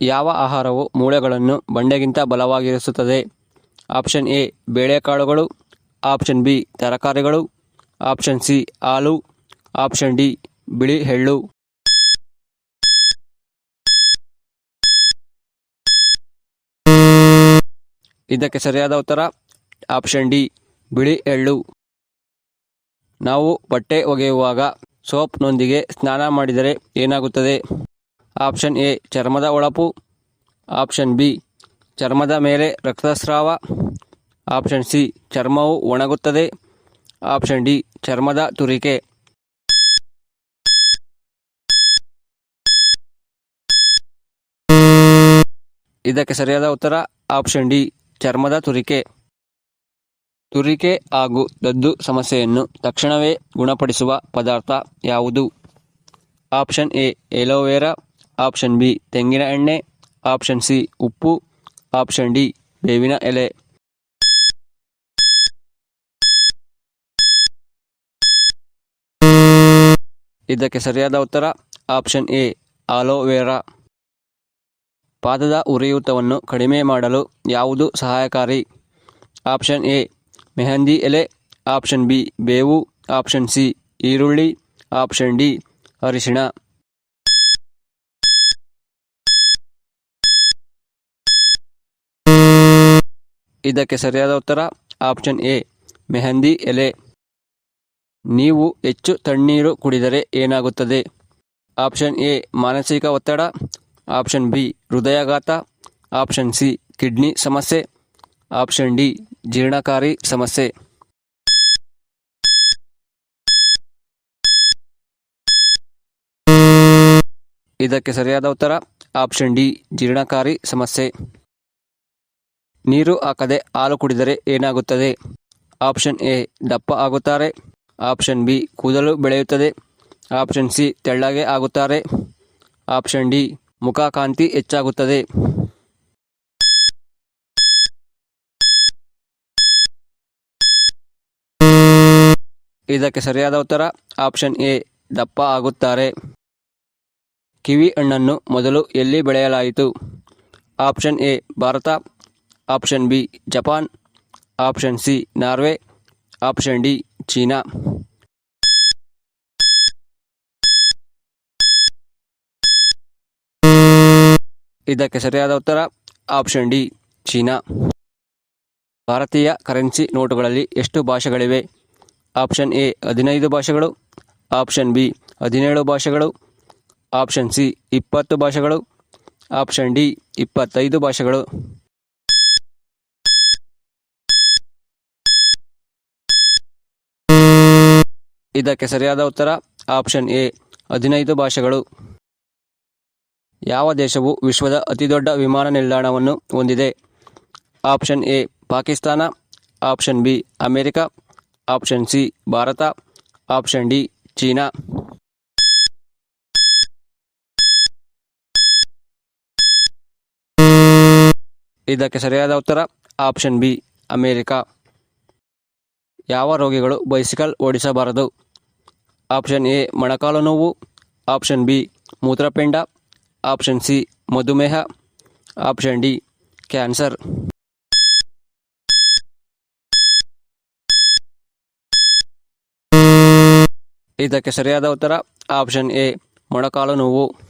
ಯಾವ ಆಹಾರವು ಮೂಳೆಗಳನ್ನು ಬಂಡೆಗಿಂತ ಬಲವಾಗಿರಿಸುತ್ತದೆ? ಆಪ್ಷನ್ ಎ, ಬೇಳೆಕಾಳುಗಳು. ಆಪ್ಷನ್ ಬಿ, ತರಕಾರಿಗಳು. ಆಪ್ಷನ್ ಸಿ, ಹಾಲು. ಆಪ್ಷನ್ ಡಿ, ಬಿಳಿ ಎಳ್ಳು. ಇದಕ್ಕೆ ಸರಿಯಾದ ಉತ್ತರ, ಆಪ್ಷನ್ ಡಿ, ಬಿಳಿ ಎಳ್ಳು. ನಾವು ಬಟ್ಟೆ ಒಗೆಯುವಾಗ ಸೋಪ್ನೊಂದಿಗೆ ಸ್ನಾನ ಮಾಡಿದರೆ ಏನಾಗುತ್ತದೆ? ಆಪ್ಷನ್ ಎ, ಚರ್ಮದ ಒಳಪು. ಆಪ್ಷನ್ ಬಿ, ಚರ್ಮದ ಮೇಲೆ ರಕ್ತಸ್ರಾವ. ಆಪ್ಷನ್ ಸಿ, ಚರ್ಮವು ಒಣಗುತ್ತದೆ. ಆಪ್ಷನ್ ಡಿ, ಚರ್ಮದ ತುರಿಕೆ. ಇದಕ್ಕೆ ಸರಿಯಾದ ಉತ್ತರ, ಆಪ್ಷನ್ ಡಿ, ಚರ್ಮದ ತುರಿಕೆ. ತುರಿಕೆ ಹಾಗೂ ದದ್ದು ಸಮಸ್ಯೆಯನ್ನು ತಕ್ಷಣವೇ ಗುಣಪಡಿಸುವ ಪದಾರ್ಥ ಯಾವುದು? Option A, aloe vera. Option B, ತೆಂಗಿನ ಎಣ್ಣೆ. ಆಪ್ಷನ್ ಸಿ, ಉಪ್ಪು. ಆಪ್ಷನ್ ಡಿ, ಬೇವಿನ ಎಲೆ. ಇದಕ್ಕೆ ಸರಿಯಾದ ಉತ್ತರ, ಆಪ್ಷನ್ ಎ, ಆಲೋವೆರಾ. ಪಾದದ ಉರಿಯೂತವನ್ನು ಕಡಿಮೆ ಮಾಡಲು ಯಾವುದು ಸಹಾಯಕಾರಿ? ಆಪ್ಷನ್ ಎ, ಮೆಹಂದಿ ಎಲೆ. ಆಪ್ಷನ್ ಬಿ, ಬೇವು. ಆಪ್ಷನ್ ಸಿ, ಈರುಳ್ಳಿ. ಆಪ್ಷನ್ ಡಿ, ಅರಿಶಿಣ. ಇದಕ್ಕೆ ಸರಿಯಾದ ಉತ್ತರ ಆಪ್ಷನ್ ಎ, ಮೆಹಂದಿ ಎಲೆ. ನೀವು ಹೆಚ್ಚು ತಣ್ಣೀರು ಕುಡಿದರೆ ಏನಾಗುತ್ತದೆ? ಆಪ್ಷನ್ ಎ, ಮಾನಸಿಕ ಒತ್ತಡ. ಆಪ್ಷನ್ ಬಿ, ಹೃದಯಾಘಾತ. ಆಪ್ಷನ್ ಸಿ, ಕಿಡ್ನಿ ಸಮಸ್ಯೆ. ಆಪ್ಷನ್ ಡಿ, ಜೀರ್ಣಕಾರಿ ಸಮಸ್ಯೆ. ಇದಕ್ಕೆ ಸರಿಯಾದ ಉತ್ತರ ಆಪ್ಷನ್ ಡಿ, ಜೀರ್ಣಕಾರಿ ಸಮಸ್ಯೆ. ನೀರು ಹಾಕದೆ ಹಾಲು ಕುಡಿದರೆ ಏನಾಗುತ್ತದೆ? ಆಪ್ಷನ್ ಎ, ದಪ್ಪ ಆಗುತ್ತಾರೆ. ಆಪ್ಷನ್ ಬಿ, ಕೂದಲು ಬೆಳೆಯುತ್ತದೆ. ಆಪ್ಷನ್ ಸಿ, ತೆಳ್ಳಗೆ ಆಗುತ್ತಾರೆ. ಆಪ್ಷನ್ ಡಿ ಮುಖಕಾಂತಿ ಹೆಚ್ಚಾಗುತ್ತದೆ. ಇದಕ್ಕೆ ಸರಿಯಾದ ಉತ್ತರ, ಆಪ್ಷನ್ ಎ, ದಪ್ಪ ಆಗುತ್ತಾರೆ. ಕಿವಿ ಹಣ್ಣನ್ನು ಮೊದಲು ಎಲ್ಲಿ ಬೆಳೆಯಲಾಯಿತು? Option A, Bharat. Option B, Japan. Option C, Norway. Option D, China. ಇದಕ್ಕೆ ಸರಿಯಾದ ಉತ್ತರ, ಆಪ್ಷನ್ ಡಿ, ಚೀನಾ. ಭಾರತೀಯ ಕರೆನ್ಸಿ ನೋಟುಗಳಲ್ಲಿ ಎಷ್ಟು ಭಾಷೆಗಳಿವೆ? ಆಪ್ಷನ್ ಎ, ಹದಿನೈದು ಭಾಷೆಗಳು. ಆಪ್ಷನ್ ಬಿ, ಹದಿನೇಳು ಭಾಷೆಗಳು. ಆಪ್ಷನ್ ಸಿ, ಇಪ್ಪತ್ತು ಭಾಷೆಗಳು. ಆಪ್ಷನ್ ಡಿ, ಇಪ್ಪತ್ತೈದು ಭಾಷೆಗಳು. ಇದಕ್ಕೆ ಸರಿಯಾದ ಉತ್ತರ ಆಪ್ಷನ್ ಎ, ಹದಿನೈದು ಭಾಷೆಗಳು. ಯಾವ ದೇಶವು ವಿಶ್ವದ ಅತಿದೊಡ್ಡ ವಿಮಾನ ನಿಲ್ದಾಣವನ್ನು ಹೊಂದಿದೆ? Option A, Pakistan. Option B, America. Option C, Bharat. Option D, China. ಇದಕ್ಕೆ ಸರಿಯಾದ ಉತ್ತರ ಆಪ್ಷನ್ ಬಿ, ಅಮೆರಿಕ. ಯಾವ ರೋಗಿಗಳು ಬೈಸಿಕಲ್ ಓಡಿಸಬಾರದು? ಆಪ್ಷನ್ ಎ, ಮೊಣಕಾಲು ನೋವು. ಆಪ್ಷನ್ ಬಿ, ಮೂತ್ರಪಿಂಡ. ಆಪ್ಷನ್ ಸಿ, ಮಧುಮೇಹ. Option D, cancer. ಇದಕ್ಕೆ ಸರಿಯಾದ ಉತ್ತರ ಆಪ್ಷನ್ ಎ, ಮೊಣಕಾಲು ನೋವು.